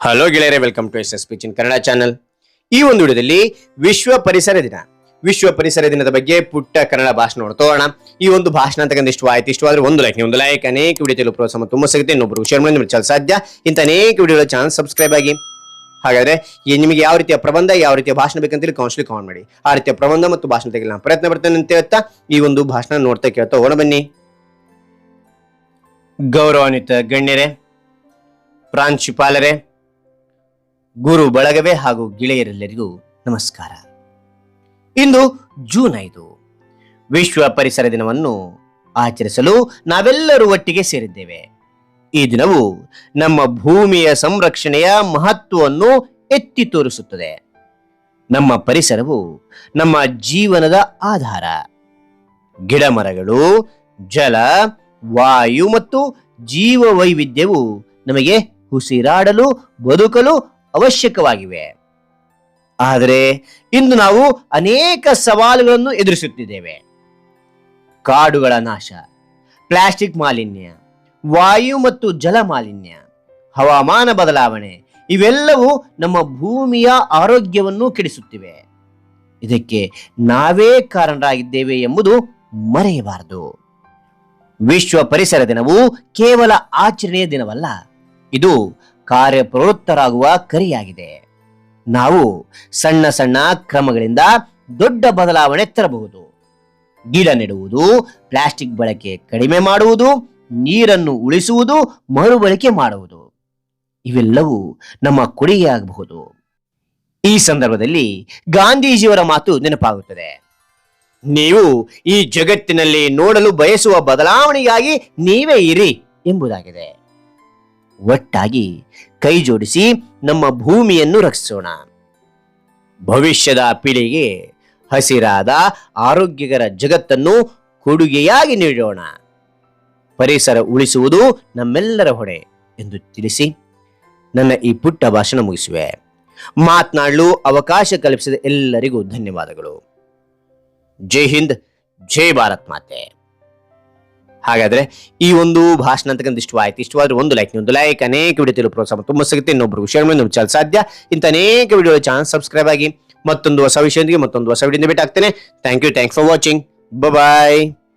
Hello ಗೆಳೆಯರೆ welcome to S S ಪಿಚಿನ್ Kannada channel ಈ ಒಂದು ವಿಡಿಯೋದಲ್ಲಿ ವಿಶ್ವ ಪರಿಸರ ದಿನ. ವಿಶ್ವ ಪರಿಸರ ದಿನದ ಬಗ್ಗೆ ಪುಟ್ಟ ಕನ್ನಡ ಭಾಷಣ ನೋಡ್ತೋಣ ಈ ಒಂದು ಭಾಷಣ ಅಂತಕ್ಕಂಥ ಇಷ್ಟ ಆಯ್ತು ಇಷ್ಟವಾದ್ರೆ ಒಂದು ಲೈಕ್ ಒಂದು ಲೈಕ್ ಅನೇಕ ವಿಡಿಯೋ ಪ್ರೋತ್ಸಾಹ ತುಂಬ ಸಿಗುತ್ತೆ. ಇನ್ನೊಬ್ಬರು ಶೇರ್ ಮಾಡಿ, ನಿಮ್ಗೆ ಸಾಧ್ಯ. ಇಂಥ ಅನೇಕ ವಿಡಿಯೋಗಳ ಚಾನಲ್ ಸಬ್ಸ್ಕ್ರೈಬ್ ಆಗಿ. ಹಾಗಾದ್ರೆ ನಿಮಗೆ ಯಾವ ರೀತಿಯ ಪ್ರಬಂಧ, ಯಾವ ರೀತಿಯ ಭಾಷಣ ಬೇಕಂತೇಳಿ ಕೌನ್ಸಿಲಿ ಕಾಮೆಂಟ್ ಮಾಡಿ. ಆ ರೀತಿಯ ಪ್ರಬಂಧ ಮತ್ತು ಭಾಷಣ ತೆಗೆಲ್ಲ ಪ್ರಯತ್ನ ಪಡ್ತೇನೆ ಅಂತ ಹೇಳ್ತಾ, ಈ ಒಂದು ಭಾಷಣ ನೋಡ್ತಾ ಕೇಳ್ತಾ ಹೋಗೋಣ ಬನ್ನಿ. ಗೌರವಾನ್ವಿತ ಗಣ್ಯರೇ, ಪ್ರಾಂಶುಪಾಲರೇ ಗುರು ಬಳಗವೇ ಹಾಗೂ ಗೆಳೆಯರೆಲ್ಲರಿಗೂ ನಮಸ್ಕಾರ. ಇಂದು ಜೂನ್ ಐದು. ವಿಶ್ವ ಪರಿಸರ ದಿನವನ್ನು ಆಚರಿಸಲು ನಾವೆಲ್ಲರೂ ಒಟ್ಟಿಗೆ ಸೇರಿದ್ದೇವೆ. ಈ ದಿನವು ನಮ್ಮ ಭೂಮಿಯ ಸಂರಕ್ಷಣೆಯ ಮಹತ್ವವನ್ನು ಎತ್ತಿ ತೋರಿಸುತ್ತದೆ. ನಮ್ಮ ಪರಿಸರವು ನಮ್ಮ ಜೀವನದ ಆಧಾರ. ಗಿಡಮರಗಳು, ಜಲ, ವಾಯು ಮತ್ತು ಜೀವ ವೈವಿಧ್ಯವು ನಮಗೆ ಉಸಿರಾಡಲು, ಬದುಕಲು ಅವಶ್ಯಕವಾಗಿವೆ. ಆದರೆ ಇಂದು ನಾವು ಅನೇಕ ಸವಾಲುಗಳನ್ನು ಎದುರಿಸುತ್ತಿದ್ದೇವೆ. ಕಾಡುಗಳ ನಾಶ, ಪ್ಲಾಸ್ಟಿಕ್ ಮಾಲಿನ್ಯ, ವಾಯು ಮತ್ತು ಜಲ ಮಾಲಿನ್ಯ, ಹವಾಮಾನ ಬದಲಾವಣೆ, ಇವೆಲ್ಲವೂ ನಮ್ಮ ಭೂಮಿಯ ಆರೋಗ್ಯವನ್ನು ಕೆಡಿಸುತ್ತಿವೆ. ಇದಕ್ಕೆ ನಾವೇ ಕಾರಣರಾಗಿದ್ದೇವೆ ಎಂಬುದು ಮರೆಯಬಾರದು. ವಿಶ್ವ ಪರಿಸರ ದಿನವು ಕೇವಲ ಆಚರಣೆಯ ದಿನವಲ್ಲ, ಇದು ಕಾರ್ಯಪ್ರವೃತ್ತರಾಗುವ ಕರಿಯಾಗಿದೆ. ನಾವು ಸಣ್ಣ ಸಣ್ಣ ಕ್ರಮಗಳಿಂದ ದೊಡ್ಡ ಬದಲಾವಣೆ ತರಬಹುದು. ಗಿಡ ನೆಡುವುದು, ಪ್ಲಾಸ್ಟಿಕ್ ಬಳಕೆ ಕಡಿಮೆ ಮಾಡುವುದು, ನೀರನ್ನು ಉಳಿಸುವುದು, ಮರುಬಳಕೆ ಮಾಡುವುದು. ಇವೆಲ್ಲವೂ ನಮ್ಮ ಕೊಡುಗೆಯಾಗಬಹುದು. ಈ ಸಂದರ್ಭದಲ್ಲಿ ಗಾಂಧೀಜಿಯವರ ಮಾತು ನೆನಪಾಗುತ್ತದೆ. ನೀವು ಈ ಜಗತ್ತಿನಲ್ಲಿ ನೋಡಲು ಬಯಸುವ ಬದಲಾವಣೆಗಾಗಿ ನೀವೇ ಇರಿ ಎಂಬುದಾಗಿದೆ. ಒಟ್ಟಾಗಿ ಕೈ ಜೋಡಿಸಿ ನಮ್ಮ ಭೂಮಿಯನ್ನು ರಕ್ಷಿಸೋಣ. ಭವಿಷ್ಯದ ಪೀಳಿಗೆ ಹಸಿರಾದ ಆರೋಗ್ಯಕರ ಜಗತ್ತನ್ನು ಕೊಡುಗೆಯಾಗಿ ನೀಡೋಣ. ಪರಿಸರ ಉಳಿಸುವುದು ನಮ್ಮೆಲ್ಲರ ಹೊಣೆ ಎಂದು ತಿಳಿಸಿ ನನ್ನ ಈ ಪುಟ್ಟ ಭಾಷಣ ಮುಗಿಸುವೆ. ಮಾತನಾಡಲು ಅವಕಾಶ ಕಲ್ಪಿಸಿದ ಎಲ್ಲರಿಗೂ ಧನ್ಯವಾದಗಳು. ಜೈ ಹಿಂದ್, ಜೈ ಭಾರತ್ ಮಾತೆ. ಹಾಗಾದ್ರೆ ಈ ಒಂದು ಭಾಷಣ ಅಂತಕ್ಕಂಥ ಇಷ್ಟವಾಯ್ತು ಇಷ್ಟವಾದ್ರೆ ಒಂದು ಲೈಕ್ ಒಂದು ಲೈಕ್ ಅನೇಕ ವಿಡಿಯೋ ತಿಳಿದು ಪ್ರೋತ್ಸಾಹ ತುಂಬ ಸಿಗುತ್ತೆ. ಇನ್ನೊಬ್ಬರು ಶೇರ್ ಮಾಡಿ ನಮ್ಮ ಚಾನಲ್ ಸಾಧ್ಯ. ಇಂಥ ಅನೇಕ ವಿಡಿಯೋ ಚಾನಲ್ ಸಬ್ಸ್ಕ್ರೈಬ್ ಆಗಿ ಮತ್ತೊಂದು ಹೊಸ ವಿಷಯದೊಂದಿಗೆ ಮತ್ತೊಂದು ಹೊಸ ವಿಡಿಯೋ ಭೇಟಿ ಆಗ್ತೇನೆ. Thank you thanks for watching bye